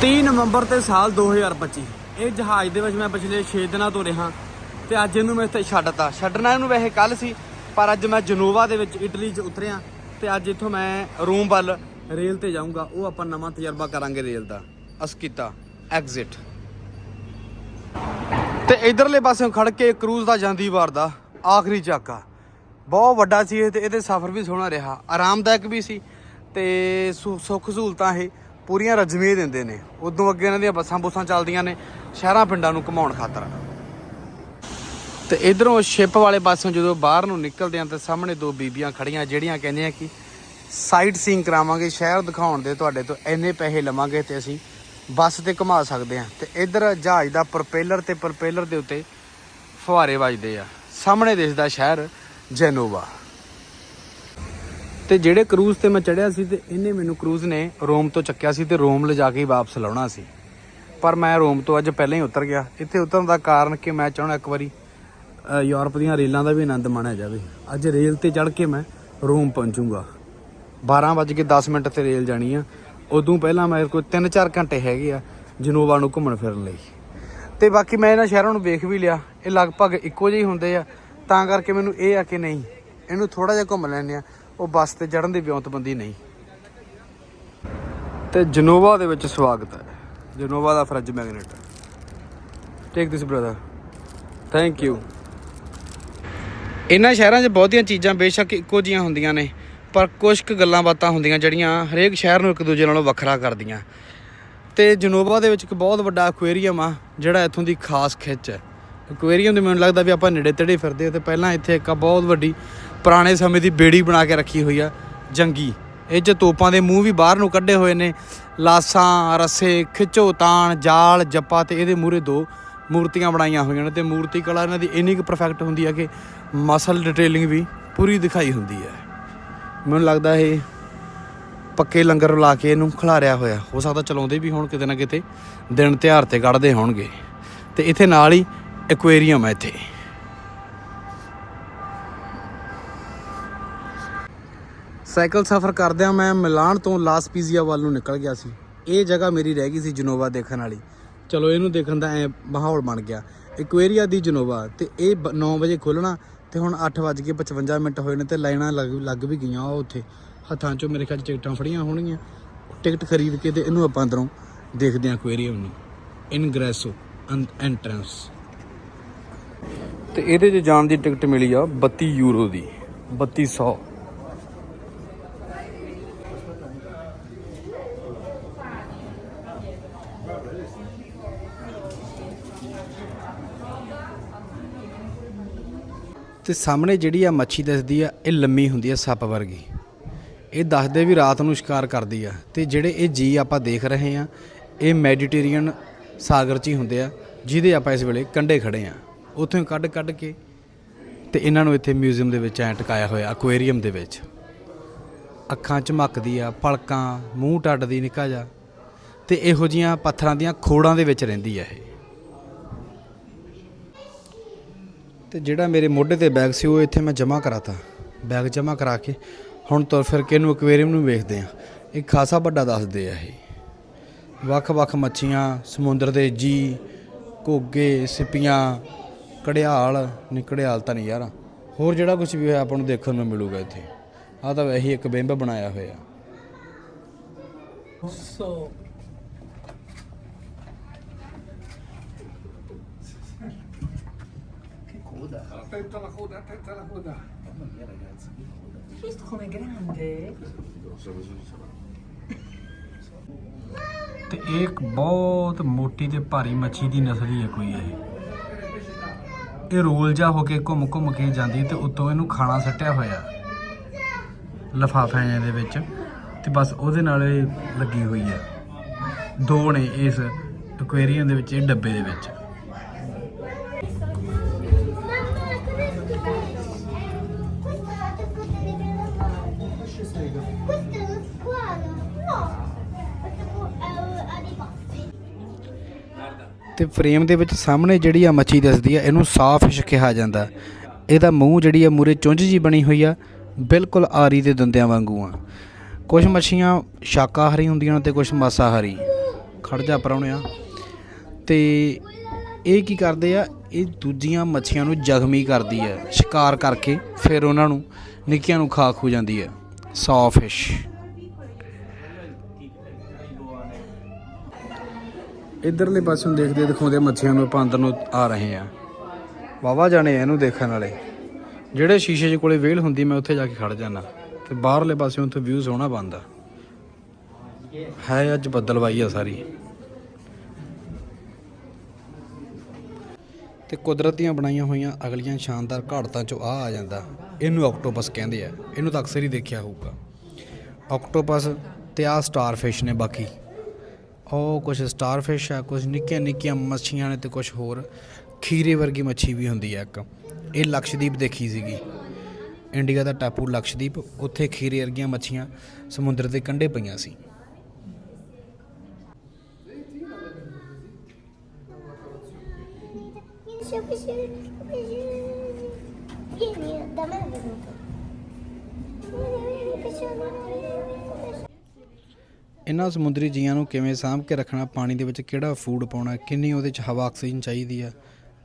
30 ਨਵੰਬਰ ਤੇ ਸਾਲ 2025 ਇਹ ਜਹਾਜ਼ ਦੇ ਵਿੱਚ ਮੈਂ ਪਿਛਲੇ 6 ਦਿਨਾਂ ਤੋਂ ਰਿਹਾ ਤੇ ਅੱਜ ਇਹਨੂੰ ਮੈਂ ਇੱਥੇ ਛੱਡਤਾ। ਛੱਡਣਾ ਇਹਨੂੰ ਵੈਸੇ ਕੱਲ ਸੀ, ਪਰ ਅੱਜ ਮੈਂ ਜਨੋਵਾ ਦੇ ਵਿੱਚ ਇਟਲੀ 'ਚ ਉਤਰਿਆ ਤੇ ਅੱਜ ਇੱਥੋਂ ਮੈਂ ਰੋਮ ਵੱਲ ਰੇਲ ਤੇ ਜਾਊਂਗਾ। ਉਹ ਆਪਾਂ ਨਵਾਂ ਤਜਰਬਾ ਕਰਾਂਗੇ ਰੇਲ ਦਾ। ਅਸਕਿਤਾ ਐਗਜ਼ਿਟ ਤੇ ਇਧਰਲੇ ਪਾਸਿਓਂ ਖੜ ਕੇ ਕਰੂਜ਼ ਦਾ ਜਾਂਦੀ ਵਾਰ ਦਾ ਆਖਰੀ ਚਾਕਾ ਬਹੁਤ ਵੱਡਾ ਸੀ ਇਹ ਤੇ ਇਹਦੇ ਸਫ਼ਰ ਵੀ ਸੋਹਣਾ ਰਿਹਾ। ਆਰਾਮਦਾਇਕ ਵੀ ਸੀ ਤੇ ਸੁੱਖ ਸਹੂਲਤਾਂ ਇਹ। ਪੂਰੀਆਂ ਰਜਮੇ ਦਿੰਦੇ ਨੇ। ਉਦੋਂ ਅੱਗੇ ਇਹਨਾਂ ਦੀਆਂ ਬੱਸਾਂ ਬੁੱਸਾਂ ਚੱਲਦੀਆਂ ਨੇ, ਸ਼ਹਿਰਾਂ ਪਿੰਡਾਂ ਨੂੰ ਘੁਮਾਉਣ ਖਾਤਰ। ਤੇ ਇਧਰੋਂ ਸ਼ਿਪ ਵਾਲੇ ਪਾਸਿਓਂ ਜਦੋਂ ਬਾਹਰ ਨੂੰ ਨਿਕਲਦੇ ਆ ਤਾਂ ਸਾਹਮਣੇ ਦੋ ਬੀਬੀਆਂ ਖੜੀਆਂ, ਜਿਹੜੀਆਂ ਕਹਿੰਦੀਆਂ ਕਿ ਸਾਈਟ ਸੀਇੰਗ ਕਰਾਵਾਂਗੇ, ਸ਼ਹਿਰ ਦਿਖਾਉਣ ਦੇ ਤੁਹਾਡੇ ਤੋਂ ਇੰਨੇ ਪੈਸੇ ਲਵਾਂਗੇ ਤੇ ਅਸੀਂ ਬੱਸ ਤੇ ਘੁਮਾ ਸਕਦੇ ਆ ਤੇ ਇਧਰ ਜਹਾਜ਼ ਦਾ ਪ੍ਰੋਪੇਲਰ ਤੇ ਪ੍ਰੋਪੇਲਰ ਦੇ ਉੱਤੇ ਫੁਹਾਰੇ ਵੱਜਦੇ ਆ। ਸਾਹਮਣੇ ਦਿਸਦਾ ਸ਼ਹਿਰ ਜੈਨੋਵਾ। ਤੇ ਜਿਹੜੇ ਕਰੂਜ਼ ਤੇ ਮੈਂ ਚੜਿਆ ਸੀ ਤੇ ਇਹਨੇ ਮੈਨੂੰ ਕਰੂਜ਼ ਨੇ ਰੋਮ ਤੋਂ ਚੱਕਿਆ ਸੀ ਤੇ ਰੋਮ ਲਿਜਾ ਕੇ ਵਾਪਸ ਲਾਉਣਾ ਸੀ। ਪਰ ਮੈਂ ਰੋਮ ਤੋਂ ਅੱਜ ਪਹਿਲਾਂ ਹੀ ਉਤਰ ਗਿਆ। ਇੱਥੇ ਉਤਰਨ ਦਾ ਕਾਰਨ ਕਿ ਮੈਂ ਚਾਹੁੰਦਾ ਇੱਕ ਵਾਰੀ ਯੂਰਪ ਦੀਆਂ ਰੇਲਾਂ ਦਾ ਵੀ ਆਨੰਦ ਮਾਣਿਆ ਜਾਵੇ। ਅੱਜ ਰੇਲ ਤੇ ਚੜ ਕੇ ਮੈਂ ਰੋਮ ਪਹੁੰਚੂਗਾ। 12:10 ਮਿੰਟ ਤੇ ਰੇਲ ਜਾਣੀ ਆ। ਉਦੋਂ ਪਹਿਲਾਂ ਮੇਰੇ ਕੋਲ 3-4 ਘੰਟੇ ਹੈਗੇ ਆ ਜਨੋਵਾ ਨੂੰ ਘੁੰਮਣ ਫਿਰਨ ਲਈ। ਤੇ ਬਾਕੀ ਮੈਂ ਇਹਨਾਂ ਸ਼ਹਿਰਾਂ ਨੂੰ ਵੇਖ ਵੀ ਲਿਆ। ਇਹ ਲਗਭਗ ਇੱਕੋ ਜਿਹੇ ਹੁੰਦੇ ਆ। ਤਾਂ ਕਰਕੇ ਮੈਨੂੰ ਇਹ ਆ ਕਿ ਨਹੀਂ, ਇਹਨੂੰ ਥੋੜਾ ਜਿਹਾ ਘੁੰਮ ਲੈਣੇ ਆ। ਉਹ ਬੱਸ ਤੇ ਚੜਨ ਦੀ ਵਿਉਂਤਬੰਦੀ ਨਹੀਂ। ਤੇ ਜਨੋਵਾ ਦੇ ਵਿੱਚ ਸਵਾਗਤ ਹੈ। ਜਨੋਵਾ ਦਾ ਫਰਜ magnet take this brother thank you ਇਹਨਾਂ ਸ਼ਹਿਰਾਂ 'ਚ ਬਹੁਤੀਆਂ ਚੀਜ਼ਾਂ ਬੇਸ਼ੱਕ ਇੱਕੋ ਜੀਆਂ ਹੁੰਦੀਆਂ ਨੇ, ਪਰ ਕੁਝ ਕੁ ਗੱਲਾਂ ਬਾਤਾਂ ਹੁੰਦੀਆਂ ਜਿਹੜੀਆਂ ਹਰੇਕ ਸ਼ਹਿਰ ਨੂੰ ਇੱਕ ਦੂਜੇ ਨਾਲੋਂ ਵੱਖਰਾ ਕਰਦੀਆਂ। ਤੇ ਜਨੋਵਾ ਦੇ ਵਿੱਚ ਇੱਕ ਬਹੁਤ ਵੱਡਾ ਐਕੁਆਰੀਅਮ ਆ, ਜਿਹੜਾ ਇੱਥੋਂ ਦੀ ਖਾਸ ਖਿੱਚ ਹੈ। ਐਕੁਆਰੀਅਮ ਦੇ ਮੈਨੂੰ ਲੱਗਦਾ ਵੀ ਆਪਾਂ ਨੇੜੇ ਤੇੜੇ ਫਿਰਦੇ ਹਾਂ ਤੇ ਪਹਿਲਾਂ ਇੱਥੇ ਇੱਕ ਬਹੁਤ ਵੱਡੀ ਪੁਰਾਣੇ ਸਮੇਂ ਦੀ ਬੇੜੀ ਬਣਾ ਕੇ ਰੱਖੀ ਹੋਈ ਆ ਜੰਗੀ। ਇਹ 'ਚ ਤੋਪਾਂ ਦੇ ਮੂੰਹ ਵੀ ਬਾਹਰ ਨੂੰ ਕੱਢੇ ਹੋਏ ਨੇ। ਲਾਸਾਂ, ਰੱਸੇ, ਖਿੱਚੋ ਤਾਣ, ਜਾਲ, ਜੱਪਾ ਤੇ ਇਹਦੇ ਮੂਹਰੇ ਦੋ ਮੂਰਤੀਆਂ ਬਣਾਈਆਂ ਹੋਈਆਂ ਨੇ ਤੇ ਮੂਰਤੀ ਕਲਾ ਇਹਨਾਂ ਦੀ ਇੰਨੀ ਕੁ ਪਰਫੈਕਟ ਹੁੰਦੀ ਆ ਕਿ ਮਸਲ ਡਿਟੇਲਿੰਗ ਵੀ ਪੂਰੀ ਦਿਖਾਈ ਹੁੰਦੀ ਹੈ। ਮੈਨੂੰ ਲੱਗਦਾ ਇਹ ਪੱਕੇ ਲੰਗਰ ਲਾ ਕੇ ਇਹਨੂੰ ਖਿਲਾਰਿਆ ਹੋਇਆ। ਹੋ ਸਕਦਾ ਚਲਾਉਂਦੇ ਵੀ ਹੋਣ, ਕਿਤੇ ਨਾ ਕਿਤੇ ਦਿਨ ਤਿਉਹਾਰ ਤੇ ਕੱਢਦੇ ਹੋਣਗੇ। ਤੇ ਇੱਥੇ ਨਾਲ ਹੀ ਐਕੁਏਰੀਅਮ ਹੈ ਇੱਥੇ। ਸਾਈਕਲ ਸਫ਼ਰ ਕਰਦਿਆਂ ਮੈਂ ਮਿਲਾਨ ਤੋਂ ਲਾਸ ਪੀਜ਼ੀਆ ਵੱਲ ਨੂੰ ਨਿਕਲ ਗਿਆ ਸੀ। ਇਹ ਜਗ੍ਹਾ ਮੇਰੀ ਰਹਿ ਗਈ ਸੀ ਜਨੋਵਾ ਦੇਖਣ ਵਾਲੀ। ਚਲੋ ਇਹਨੂੰ ਦੇਖਣ ਦਾ ਐ ਮਾਹੌਲ ਬਣ ਗਿਆ। ਇਕੁਏਰੀਆ ਦੀ ਜਨੋਵਾ ਤੇ ਇਹ 9 ਵਜੇ ਖੁੱਲਣਾ ਤੇ ਹੁਣ 8:55 ਮਿੰਟ ਹੋਏ ਨੇ ਤੇ ਲਾਈਨਾਂ ਲੱਗ ਲੱਗ ਵੀ ਗਈਆਂ ਉਹ ਉੱਥੇ। ਹੱਥਾਂ 'ਚੋਂ ਮੇਰੇ ਖਿਆਲ 'ਚ ਟਿਕਟਾਂ ਫੜੀਆਂ ਹੋਣਗੀਆਂ। ਟਿਕਟ ਖਰੀਦ ਕੇ ਤੇ ਇਹਨੂੰ ਆਪਾਂ ਅੰਦਰੋਂ ਦੇਖਦੇ ਹਾਂ ਐਕੁਆਰੀਅਮ ਨੂੰ। ਇਨਗ੍ਰੈਸੋ ਐਂਟਰੈਂਸ ਤੇ ਇਹਦੇ 'ਚ ਜਾਣ ਦੀ ਟਿਕਟ ਮਿਲੀ ਆ 32 ਯੂਰੋ ਦੀ। 3200 ਤੇ ਸਾਹਮਣੇ ਜਿਹੜੀ ਆ ਮੱਛੀ ਦਿਸਦੀ ਆ, ਇਹ ਲੰਮੀ ਹੁੰਦੀ ਆ ਸੱਪ ਵਰਗੀ। ਇਹ ਦੱਸਦੇ ਵੀ ਰਾਤ ਨੂੰ ਸ਼ਿਕਾਰ ਕਰਦੀ ਆ। ਤੇ ਜਿਹੜੇ ਇਹ ਜੀ ਆਪਾਂ ਦੇਖ ਰਹੇ ਆ, ਇਹ ਮੈਡੀਟੇਰੀਅਨ ਸਾਗਰ 'ਚ ਹੀ ਹੁੰਦੇ ਆ, ਜਿਹਦੇ ਆਪਾਂ ਇਸ ਵੇਲੇ ਕੰਢੇ ਖੜੇ ਆ। ਉੱਥੋਂ ਕੱਢ ਕੱਢ ਕੇ ਤੇ ਇਹਨਾਂ ਨੂੰ ਇੱਥੇ ਮਿਊਜ਼ੀਅਮ ਦੇ ਵਿੱਚ ਐ ਟਿਕਾਇਆ ਹੋਇਆ ਐਕੁਆਰੀਅਮ ਦੇ ਵਿੱਚ। ਅੱਖਾਂ ਝਮਕਦੀ ਆ, ਪਲਕਾਂ, ਮੂੰਹ ਟੱਡਦੀ ਨਿੱਕਾ ਜਾ ਤੇ ਇਹੋ ਜੀਆਂ ਪੱਥਰਾਂ ਦੀਆਂ ਖੋੜਾਂ ਦੇ ਵਿੱਚ ਰਹਿੰਦੀ ਆ ਇਹ। ਤੇ ਜਿਹੜਾ ਮੇਰੇ ਮੋਢੇ ਤੇ ਬੈਗ ਸੀ, ਉਹ ਇੱਥੇ ਮੈਂ ਜਮ੍ਹਾਂ ਕਰਾਤਾ। ਬੈਗ ਜਮ੍ਹਾਂ ਕਰਾ ਕੇ ਹੁਣ ਤੁਰ ਫਿਰ ਕੇ ਇਹਨੂੰ ਐਕੁਆਰੀਅਮ ਨੂੰ ਵੇਖਦੇ ਆ ਇਹ ਖਾਸਾ ਵੱਡਾ ਦੱਸਦੇ ਆ ਇਹ। ਵੱਖ-ਵੱਖ ਮੱਛੀਆਂ, ਸਮੁੰਦਰ ਦੇ ਜੀ ਘੋਗੇ, ਸਿਪੀਆਂ ਕੜਿਆਲ ਨਹੀਂ ਕੜਿਆਲ ਤਾਂ ਨਹੀਂ ਯਾਰ। ਹੋਰ ਜਿਹੜਾ ਕੁਝ ਵੀ ਹੋਇਆ ਆਪਾਂ ਨੂੰ ਦੇਖਣ ਨੂੰ ਮਿਲੂਗਾ ਇੱਥੇ। ਆਹ ਤਾਂ ਵੈਸੇ ਇੱਕ ਬਿੰਬ ਬਣਾਇਆ ਹੋਇਆ। ਸੋ Attenta alla coda, attenta alla coda. Mamma mia ragazzi, che coda. Visto com'è grande? ਤੇ ਇਹ ਇੱਕ ਬਹੁਤ ਮੋਟੀ ਤੇ ਭਾਰੀ ਮੱਛੀ ਦੀ ਨਸਲੀ ਹੀ ਹੈ ਕੋਈ ਇਹ ਇਹ ਰੋਲ ਜਾ ਹੋ ਕੇ ਘੁੰਮ ਘੁੰਮ ਕੇ ਜਾਂਦੀ ਤੇ ਉੱਤੋਂ ਇਹਨੂੰ ਖਾਣਾ ਸੱਟਿਆ ਹੋਇਆ ਲਫਾਫਿਆਂ ਦੇ ਵਿੱਚ ਤੇ ਬਸ ਉਹਦੇ ਨਾਲ ਇਹ ਲੱਗੀ ਹੋਈ ਹੈ ਦੋ ਨੇ ਇਸ ਐਕੁਆਰੀਅਮ ਦੇ ਵਿੱਚ ਇਹ ਡੱਬੇ ਦੇ ਵਿੱਚ ਤੇ ਫਰੇਮ ਦੇ ਵਿੱਚ ਸਾਹਮਣੇ ਜਿਹੜੀ ਆ ਮੱਛੀ ਦਿਸਦੀ ਆ, ਇਹਨੂੰ ਸਾਫ਼ ਫਿਸ਼ ਕਿਹਾ ਜਾਂਦਾ। ਇਹਦਾ ਮੂੰਹ ਜਿਹੜੀ ਆ ਮੂਰੇ ਚੁੰਝ ਜੀ ਬਣੀ ਹੋਈ ਆ, ਬਿਲਕੁਲ ਆਰੀ ਦੇ ਦੰਦਿਆਂ ਵਾਂਗੂ ਆ। ਕੁਝ ਮੱਛੀਆਂ ਸ਼ਾਕਾਹਾਰੀ ਹੁੰਦੀਆਂ ਨੇ ਤੇ ਕੁਝ ਮਾਸਾਹਾਰੀ। ਖੜ ਜਾ ਪਰਾਉਣਿਆ ਤੇ ਇਹ ਕੀ ਕਰਦੇ ਆ, ਇਹ ਦੂਜੀਆਂ ਮੱਛੀਆਂ ਨੂੰ ਜ਼ਖਮੀ ਕਰਦੀ ਹੈ ਸ਼ਿਕਾਰ ਕਰਕੇ ਫਿਰ ਉਹਨਾਂ ਨੂੰ ਨਿੱਕੀਆਂ ਨੂੰ ਖਾ ਖੂ ਜਾਂਦੀ ਹੈ ਸੌ ਫਿਸ਼ ਇਧਰਲੇ ਪਾਸੋਂ ਦੇਖਦੇ ਦਿਖਾਉਂਦੇ ਮੱਛੀਆਂ ਨੂੰ ਆਪਾਂ ਅੰਦਰ ਨੂੰ ਆ ਰਹੇ ਆ ਵਾਵਾ ਜਾਣੇ ਆ ਇਹਨੂੰ ਦੇਖਣ ਵਾਲੇ। ਜਿਹੜੇ ਸ਼ੀਸ਼ੇ 'ਚ ਕੋਲੇ ਵੇਲ ਹੁੰਦੀ ਮੈਂ ਉੱਥੇ ਜਾ ਕੇ ਖੜ ਜਾਣਾ ਤੇ ਬਾਹਰਲੇ ਪਾਸਿਓਂ ਉੱਥੇ ਵਿਊ ਸੋਹਣਾ ਬਣਦਾ। ਹੈ ਅੱਜ ਬੱਦਲਵਾਈ ਆ ਸਾਰੀ। ਤੇ ਕੁਦਰਤ ਦੀਆਂ ਬਣਾਈਆਂ ਹੋਈਆਂ ਅਗਲੀਆਂ ਸ਼ਾਨਦਾਰ ਘਾੜਤਾਂ 'ਚੋਂ ਆ ਆ ਜਾਂਦਾ। ਇਹਨੂੰ ਆਕਟੋਪਸ ਕਹਿੰਦੇ ਆ। ਇਹਨੂੰ ਤਾਂ ਅਕਸਰ ਹੀ ਦੇਖਿਆ ਹੋਊਗਾ। ਆਕਟੋਪਸ ਤੇ ਆ ਸਟਾਰਫਿਸ਼ ਨੇ ਬਾਕੀ। ਉਹ ਕੁਝ ਸਟਾਰਫਿਸ਼ ਆ ਕੁਝ ਨਿੱਕੀਆਂ ਨਿੱਕੀਆਂ ਮੱਛੀਆਂ ਨੇ ਤੇ ਕੁਝ ਹੋਰ ਖੀਰੇ ਵਰਗੀ ਮੱਛੀ ਵੀ ਹੁੰਦੀ ਆ ਇੱਕ ਇਹ ਲਕਸ਼ਦੀਪ ਦੇਖੀ ਸੀਗੀ ਇੰਡੀਆ ਦਾ ਟਾਪੂ ਲਕਸ਼ਦੀਪ ਉੱਥੇ ਖੀਰੇ ਵਰਗੀਆਂ ਮੱਛੀਆਂ ਸਮੁੰਦਰ ਦੇ ਕੰਢੇ ਪਈਆਂ ਸੀ Vieni, da me è venuto. Vieni, vieni, piacere. ਇਹਨਾਂ ਸਮੁੰਦਰੀ ਜੀਆਂ ਨੂੰ ਕਿਵੇਂ ਸਾਂਭ ਕੇ ਰੱਖਣਾ, ਪਾਣੀ ਦੇ ਵਿੱਚ ਕਿਹੜਾ ਫੂਡ ਪਾਉਣਾ, ਕਿੰਨੀ ਉਹਦੇ ਚ ਹਵਾ ਆਕਸੀਜਨ ਚਾਹੀਦੀ ਆ,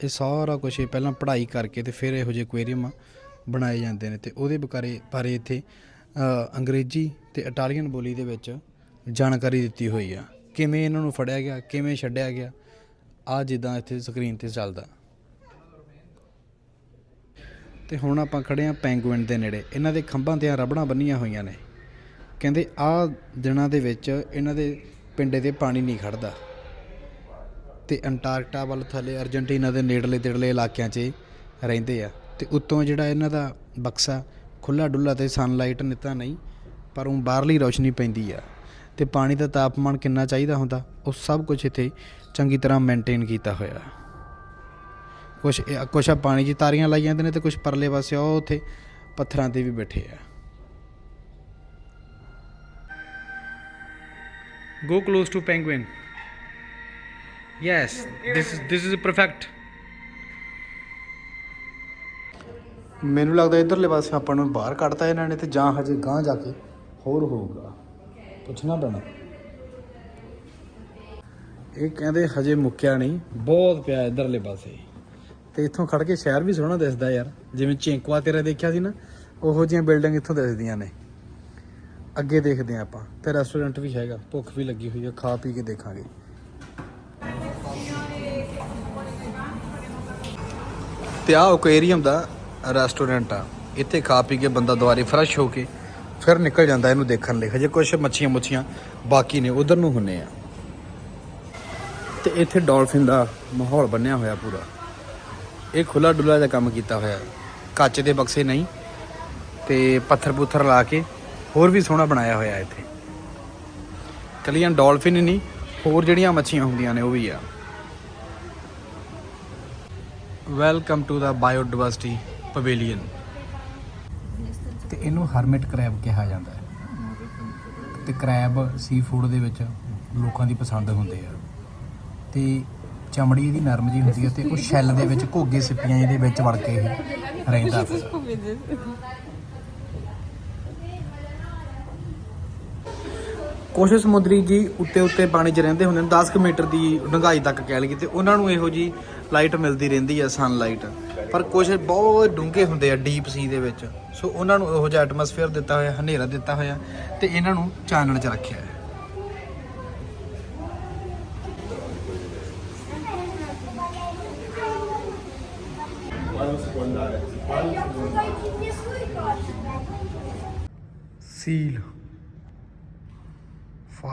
ਇਹ ਸਾਰਾ ਕੁਝ ਇਹ ਪਹਿਲਾਂ ਪੜ੍ਹਾਈ ਕਰਕੇ ਤੇ ਫਿਰ ਇਹੋ ਜਿਹੇ ਐਕੁਆਰੀਅਮ ਬਣਾਏ ਜਾਂਦੇ ਨੇ ਤੇ ਉਹਦੇ ਬਾਰੇ ਬਾਰੇ ਇੱਥੇ ਅੰਗਰੇਜ਼ੀ ਤੇ ਇਟਾਲੀਅਨ ਬੋਲੀ ਦੇ ਵਿੱਚ ਜਾਣਕਾਰੀ ਦਿੱਤੀ ਹੋਈ ਆ। ਕਿਵੇਂ ਇਹਨਾਂ ਨੂੰ ਫੜਿਆ ਗਿਆ, ਕਿਵੇਂ ਛੱਡਿਆ ਗਿਆ ਆ ਜਿੱਦਾਂ ਇੱਥੇ ਸਕਰੀਨ ਤੇ ਚੱਲਦਾ। ਤੇ ਹੁਣ ਆਪਾਂ ਖੜੇ ਆ ਪੈਂਗੁਇਨ ਦੇ ਨੇੜੇ। ਇਹਨਾਂ ਦੇ ਖੰਭਾਂ ਤੇ ਰਬੜਾਂ ਬੰਨੀਆਂ ਹੋਈਆਂ ਨੇ। ਕਹਿੰਦੇ ਆਹ ਦਿਨਾਂ ਦੇ ਵਿੱਚ ਇਹਨਾਂ ਦੇ ਪਿੰਡੇ ਤੇ ਪਾਣੀ ਨਹੀਂ ਖੜਦਾ। ਤੇ ਅੰਟਾਰਕਟਾ ਵੱਲ ਥੱਲੇ ਅਰਜنٹੀਨਾ ਦੇ ਨੇੜਲੇ ਤੇੜਲੇ ਇਲਾਕਿਆਂ 'ਚ ਰਹਿੰਦੇ ਆ। ਤੇ ਉੱਤੋਂ ਜਿਹੜਾ ਇਹਨਾਂ ਦਾ ਬਕਸਾ ਖੁੱਲਾ ਡੁੱਲਾ ਤੇ ਸਨਲਾਈਟ ਨਿਤਾ ਨਹੀਂ, ਪਰ ਉਹ ਬਾਹਰਲੀ ਰੋਸ਼ਨੀ ਪੈਂਦੀ ਆ। ਤੇ ਪਾਣੀ ਦਾ ਤਾਪਮਾਨ ਕਿੰਨਾ ਚਾਹੀਦਾ ਹੁੰਦਾ, ਉਹ ਸਭ ਕੁਝ ਇੱਥੇ ਚੰਗੀ ਤਰ੍ਹਾਂ ਮੇਨਟੇਨ ਕੀਤਾ ਹੋਇਆ। ਕੁਛ ਇਹ- ਕੁਛ ਪਾਣੀ 'ਚ ਤਾਰੀਆਂ ਲਾਈ ਜਾਂਦੇ ਨੇ ਤੇ ਕੁਛ ਪਰਲੇ ਪਾਸੇ ਉਹ ਉੱਥੇ ਪੱਥਰਾਂ ਤੇ ਵੀ ਬੈਠੇ ਆ। Go close to penguin. Yes, this is this is perfect. ਮੈਨੂੰ ਲੱਗਦਾ ਇਧਰਲੇ ਪਾਸੇ ਆਪਾਂ ਨੂੰ ਬਾਹਰ ਕੱਢਤਾ ਇਹਨਾਂ ਨੇ ਤੇ ਜਾਂ ਹਜੇ ਗਾਂ ਜਾ ਕੇ ਹੋਰ ਹੋਊਗਾ। ਪੁੱਛਣਾ ਪੈਣਾ। ਇਹ ਕਹਿੰਦੇ ਹਜੇ ਮੁੱਕਿਆ ਨਹੀਂ। ਬਹੁਤ ਪਿਆ ਇਧਰਲੇ ਪਾਸੇ। ਤੇ ਇੱਥੋਂ ਖੜ ਕੇ ਸ਼ਹਿਰ ਵੀ ਸੋਹਣਾ ਦਿਸਦਾ ਯਾਰ। ਜਿਵੇਂ ਚਿੰਕਵਾ ਤੇਰਾ ਦੇਖਿਆ ਸੀ ਨਾ ਉਹੋ ਜਿਹੀਆਂ ਬਿਲਡਿੰਗ ਇੱਥੋਂ ਦਿਸਦੀਆਂ ਨੇ। ਅੱਗੇ ਦੇਖਦੇ ਹਾਂ ਆਪਾਂ। ਤੇ ਰੈਸਟੋਰੈਂਟ ਵੀ ਹੈਗਾ, ਭੁੱਖ ਵੀ ਲੱਗੀ ਹੋਈ ਹੈ ਖਾ ਪੀ ਕੇ ਦੇਖਾਂਗੇ। ਤੇ ਆਹ ਐਕੁਆਰੀਅਮ ਦਾ ਰੈਸਟੋਰੈਂਟ ਆ। ਇੱਥੇ ਖਾ ਪੀ ਕੇ ਬੰਦਾ ਦੁਬਾਰੇ ਫਰੈਸ਼ ਹੋ ਕੇ ਫਿਰ ਨਿਕਲ ਜਾਂਦਾ ਇਹਨੂੰ ਦੇਖਣ ਲਈ। ਹਜੇ ਕੁਝ ਮੱਛੀਆਂ ਮੁੱਛੀਆਂ ਬਾਕੀ ਨੇ, ਉਧਰ ਨੂੰ ਹੁੰਨੇ ਆ। ਤੇ ਇੱਥੇ ਡਾਲਫਿਨ ਦਾ ਮਾਹੌਲ ਬਣਿਆ ਹੋਇਆ ਪੂਰਾ। ਇਹ ਖੁੱਲਾ ਡੁੱਲਾ ਜਿਹਾ ਕੰਮ ਕੀਤਾ ਹੋਇਆ। ਕੱਚ ਦੇ ਬਕਸੇ ਨਹੀਂ, ਤੇ ਪੱਥਰ ਪੁੱਥਰ ਲਾ ਕੇ ਹੋਰ ਵੀ ਸੋਹਣਾ ਬਣਾਇਆ ਹੋਇਆ ਇੱਥੇ। ਕੱਲੀਆਂ ਡਾਲਫਿਨ ਹੀ ਨਹੀਂ, ਹੋਰ ਜਿਹੜੀਆਂ ਮੱਛੀਆਂ ਹੁੰਦੀਆਂ ਨੇ ਉਹ ਵੀ ਆ। Welcome to the biodiversity pavilion ਤੇ ਇਹਨੂੰ ਹਰਮਿਟ ਕਰੈਬ ਕਿਹਾ ਜਾਂਦਾ ਹੈ। ਤੇ ਕਰੈਬ ਸੀ ਫੂਡ ਦੇ ਵਿੱਚ ਲੋਕਾਂ ਦੀ ਪਸੰਦ ਹੁੰਦੇ ਆ। ਤੇ ਚਮੜੀ ਇਹਦੀ ਨਰਮ ਜੀ ਹੁੰਦੀ ਹੈ ਤੇ ਉਹ ਸ਼ੈੱਲ ਦੇ ਵਿੱਚ ਘੋਗੇ ਸਿੱਪੀਆਂ ਇਹਦੇ ਵਿੱਚ ਵੜ ਕੇ ਇਹ ਰਹਿੰਦਾ। ਕੁਝ ਸਮੁੰਦਰੀ ਜੀ ਉੱਤੇ ਉੱਤੇ ਪਾਣੀ 'ਚ ਰਹਿੰਦੇ ਹੁੰਦੇ ਨੇ 10 ਕੁ ਮੀਟਰ ਦੀ ਡੂੰਘਾਈ ਤੱਕ ਕਹਿ ਲਈਏ ਤੇ ਉਹਨਾਂ ਨੂੰ ਇਹੋ ਜੀ ਲਾਈਟ ਮਿਲਦੀ ਰਹਿੰਦੀ ਆ ਸਨ ਲਾਈਟ ਪਰ ਕੁਝ ਬਹੁਤ ਡੂੰਘੇ ਹੁੰਦੇ ਆ ਡੀਪ ਸੀ ਦੇ ਵਿੱਚ। ਸੋ ਉਹਨਾਂ ਨੂੰ ਇਹੋ ਜਿਹਾ ਐਟਮੋਸਫੇਅਰ ਦਿੱਤਾ ਹੋਇਆ, ਹਨੇਰਾ ਦਿੱਤਾ ਹੋਇਆ ਤੇ ਇਹਨਾਂ ਨੂੰ ਚਾਨਣ 'ਚ ਰੱਖਿਆ ਹੈ। Seal